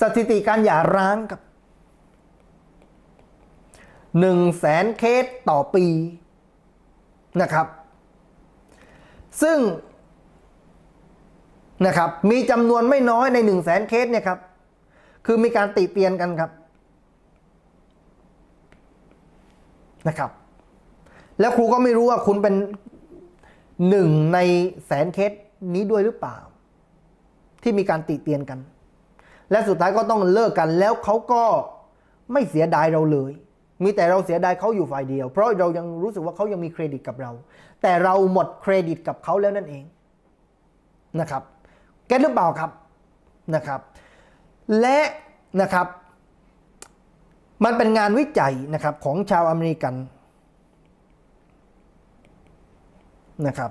สถิติการหย่าร้างครับหนึ่งแสนเคสต่อปีนะครับ ซึ่งนะครับมีจำนวนไม่น้อยในหนึ่งแสนเคสเนี่ยครับ คือมีการติเตียนกันครับนะครับ แล้วครูก็ไม่รู้ว่าคุณเป็นหนึ่งในแสนเคสนี้ด้วยหรือเปล่า ที่มีการติเตียนกัน และสุดท้ายก็ต้องเลิกกันแล้วเขาก็ไม่เสียดายเราเลย มีแต่เราเสียดายเขาอยู่ฝ่ายเดียว เพราะเรายังรู้สึกว่าเขายังมีเครดิตกับเรา แต่เราหมดเครดิตกับเขาแล้วนั่นเองนะครับแกหรือเปล่าครับนะครับ และนะครับ มันเป็นงานวิจัยนะครับของชาวอเมริกันนะครับ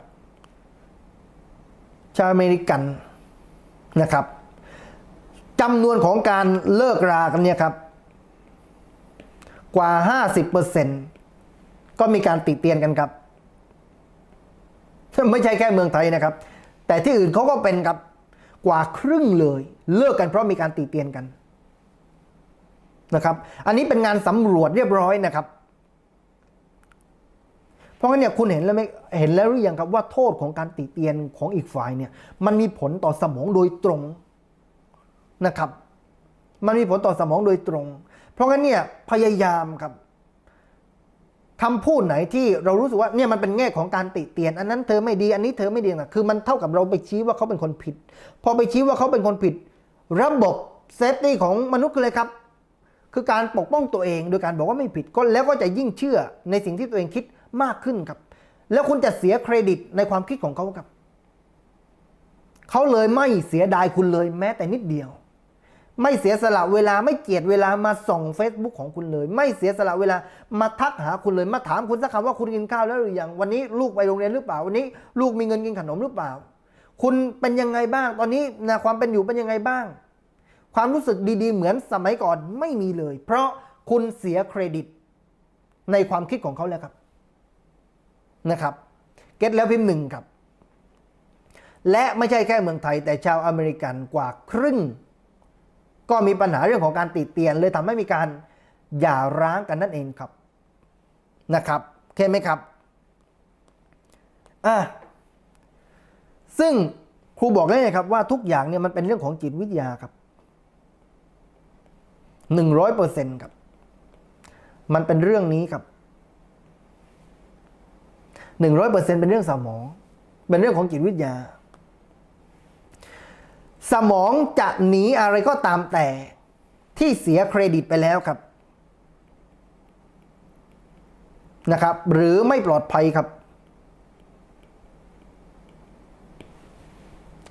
ชาวอเมริกันนะครับ จำนวนของการเลิกรากันเนี่ยครับ กว่า 50%ก็มีการติเตียนกันครับ ไม่ใช่แค่เมืองไทยนะครับ แต่ที่อื่นเขาก็เป็นครับกว่าครึ่งเลย เลิกกันเพราะมีการติเตียนกันนะครับ อันนี้เป็นงานสำรวจเรียบร้อยนะครับ เพราะงั้นเนี่ยคุณเห็นแล้วไม่เห็นแล้วหรือยังครับว่าโทษของการติเตียนของอีกฝ่ายเนี่ย มันมีผลต่อสมองโดยตรง นะครับ มันมีผลต่อสมองโดยตรง เพราะงั้นเนี่ยพยายามครับคำพูดไหนที่เรารู้สึกว่าเนี่ยมันเป็นแง่ของการติเตียน อันนั้นเธอไม่ดีอันนี้เธอไม่ดีนะคือมันเท่ากับเราไปชี้ว่าเขาเป็นคนผิด พอไปชี้ว่าเขาเป็นคนผิด ระบบเซฟตี้ของมนุษย์คืออะไรครับ คือการปกป้องตัวเองโดยการบอกว่าไม่ผิดก็แล้วก็จะยิ่งเชื่อในสิ่งที่ตัวเองคิดมากขึ้นครับ แล้วคุณจะเสียเครดิตในความคิดของเขาครับเขาเลยไม่เสียดายคุณเลยแม้แต่นิดเดียว ไม่เสียสละเวลาไม่เกียดเวลามาส่อง Facebook ของคุณเลย ไม่เสียสละเวลามาทักหาคุณเลยมาถามคุณสักคำว่าคุณกินข้าวแล้วหรือยังวันนี้ลูกไปโรงเรียนหรือเปล่าวันนี้ ลูกมีเงินกินขนมหรือเปล่า คุณเป็นยังไงบ้าง ตอนนี้นะความเป็นอยู่เป็นยังไงบ้าง ความรู้สึกดีๆ เหมือนสมัยก่อนไม่มีเลย เพราะคุณเสียเครดิต ในความคิดของเขาแล้วครับนะครับเก็ตแล้วพิมพ์หนึ่งครับ และไม่ใช่แค่เมืองไทยแต่ชาวอเมริกันกว่าครึ่ง ก็มีปัญหาเรื่องของการติดเตียน เลยทำให้มีการหย่าร้างกันนั่นเองครับนะครับเข้าไหมครับอะซึ่งครูบอกเลยนะครับว่าทุกอย่างเนี่ยมันเป็นเรื่องของจิตวิทยาครับหนึ่งร้อยเปอร์เซ็นต์ครับ มันเป็นเรื่องนี้ครับหนึ่งร้อยเปอร์เซ็นต์เป็นเรื่องสมอง เป็นเรื่องของจิตวิทยา สมองจะหนีอะไรก็ตามแต่ ที่เสียเครดิตไปแล้วครับนะครับ หรือไม่ปลอดภัยครับ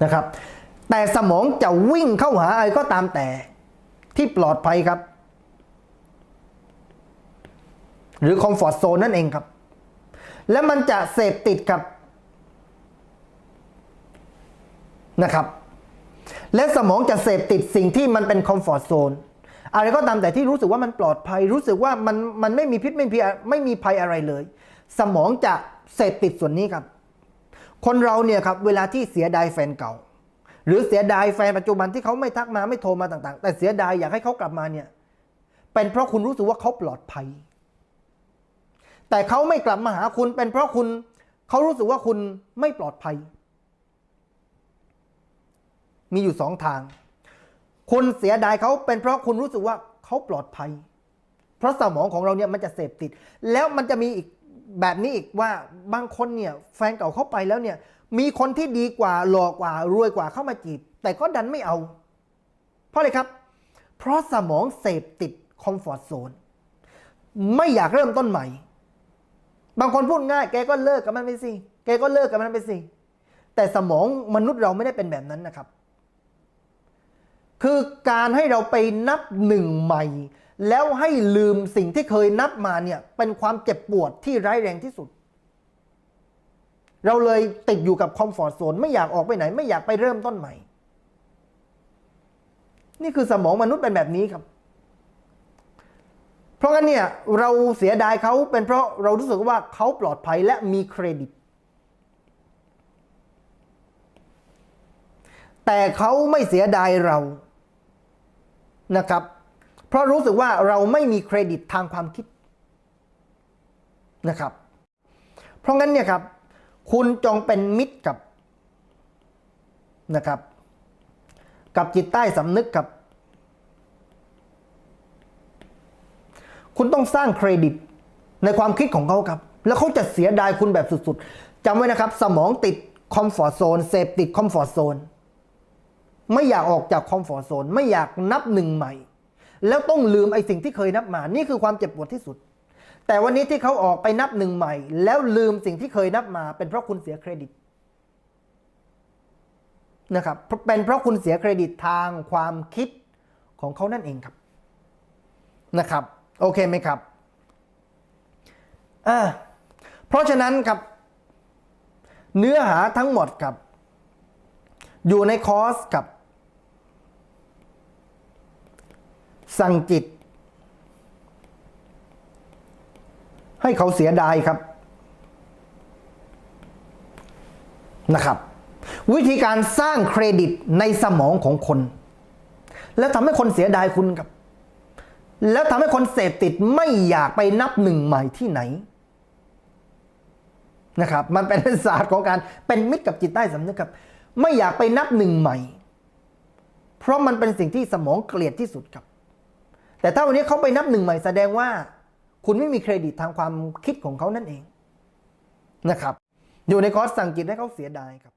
นะครับ แต่สมองจะวิ่งเข้าหาอะไรก็ตามแต่ ที่ปลอดภัยครับ หรือคอมฟอร์ทโซนนั่นเองครับ และมันจะเสพติดครับนะครับ และสมองจะเสพติดสิ่งที่มันเป็นคอมฟอร์ทโซนอะไรก็ตามแต่ที่รู้สึกว่ามันปลอดภัย รู้สึกว่ามันมันไม่มีพิษไม่มีไม่มีภัยอะไรเลย สมองจะเสพติดส่วนนี้ครับ คนเราเนี่ยครับเวลาที่เสียดายแฟนเก่า หรือเสียดายแฟนปัจจุบันที่เขาไม่ทักมาไม่โทรมาต่างๆ แต่เสียดายอยากให้เขากลับมาเนี่ยเป็นเพราะคุณรู้สึกว่าเขาปลอดภัย แต่เขาไม่กลับมาหาคุณเป็นเพราะคุณเขารู้สึกว่าคุณไม่ปลอดภัย มีอยู่สองทาง คุณเสียดายเขาเป็นเพราะคุณรู้สึกว่าเขาปลอดภัย เพราะสมองของเราเนี่ยมันจะเสพติด แล้วมันจะมีอีกแบบนี้อีกว่าบางคนเนี่ยแฟนเก่าเข้าไปแล้วเนี่ย มีคนที่ดีกว่าหล่อกว่ารวยกว่าเข้ามาจีบ แต่ก็ดันไม่เอา เพราะอะไรครับ เพราะสมองเสพติดคอมฟอร์ทโซนไม่อยากเริ่มต้นใหม่ บางคนพูดง่าย แกก็เลิกกับมันไปสิ แกก็เลิกกับมันไปสิ แต่สมองมนุษย์เราไม่ได้เป็นแบบนั้นนะครับ คือการให้เราไปนับหนึ่งใหม่ แล้วให้ลืมสิ่งที่เคยนับมาเนี่ยเป็นความเจ็บปวดที่ร้ายแรงที่สุด เราเลยติดอยู่กับคอมฟอร์ทโซนไม่อยากออกไปไหน ไม่อยากไปเริ่มต้นใหม่ นี่คือสมองมนุษย์เป็นแบบนี้ครับ เพราะงั้นเนี่ยเราเสียดายเขาเป็นเพราะเรารู้สึกว่าเขาปลอดภัยและมีเครดิตแต่เขาไม่เสียดายเรา นะครับ เพราะรู้สึกว่าเราไม่มีเครดิตทางความคิดนะครับ เพราะงั้นเนี่ยครับ คุณจงเป็นมิตรกับนะครับ กับจิตใต้สำนึกกับ คุณต้องสร้างเครดิตในความคิดของเขาครับ แล้วเขาจะเสียดายคุณแบบสุดๆจำไว้นะครับ สมองติดคอมฟอร์ z โซนเสพติดคอมฟอร์ z โซน ไม่อยากออกจากคอมฟอร์ z โซนไม่อยากนับหนึ่งใหม่ แล้วต้องลืมไอ้สิ่งที่เคยนับมา นี่คือความเจ็บปวดที่สุด แต่วันนี้ที่เขาออกไปนับหนึ่งใหม่ แล้วลืมสิ่งที่เคยนับมา เป็นเพราะคุณเสียเครดิตนะครับเป็นเพราะคุณเสียเครดิตทางความคิดของเขานั่นเองครับนะครับ โอเคไหมครับอ่าเพราะฉะนั้นครับ เนื้อหาทั้งหมดครับ อยู่ในคอร์สกับ สั่งจิต ให้เขาเสียดายครับนะครับ วิธีการสร้างเครดิตในสมองของคน แล้วทำให้คนเสียดายคุณครับ แล้วทำให้คนเสพติดไม่อยากไปนับหนึ่งใหม่ที่ไหนนะครับ มันเป็นศาสตร์ของการเป็นมิตรกับจิตใต้สำนึกครับ ไม่อยากไปนับหนึ่งใหม่ เพราะมันเป็นสิ่งที่สมองเกลียดที่สุดครับ แต่ถ้าวันนี้เขาไปนับหนึ่งใหม่แสดงว่า คุณไม่มีเครดิตทางความคิดของเขานั่นเองนะครับ อยู่ในคอร์สสั่งจิตให้เขาเสียดายครับ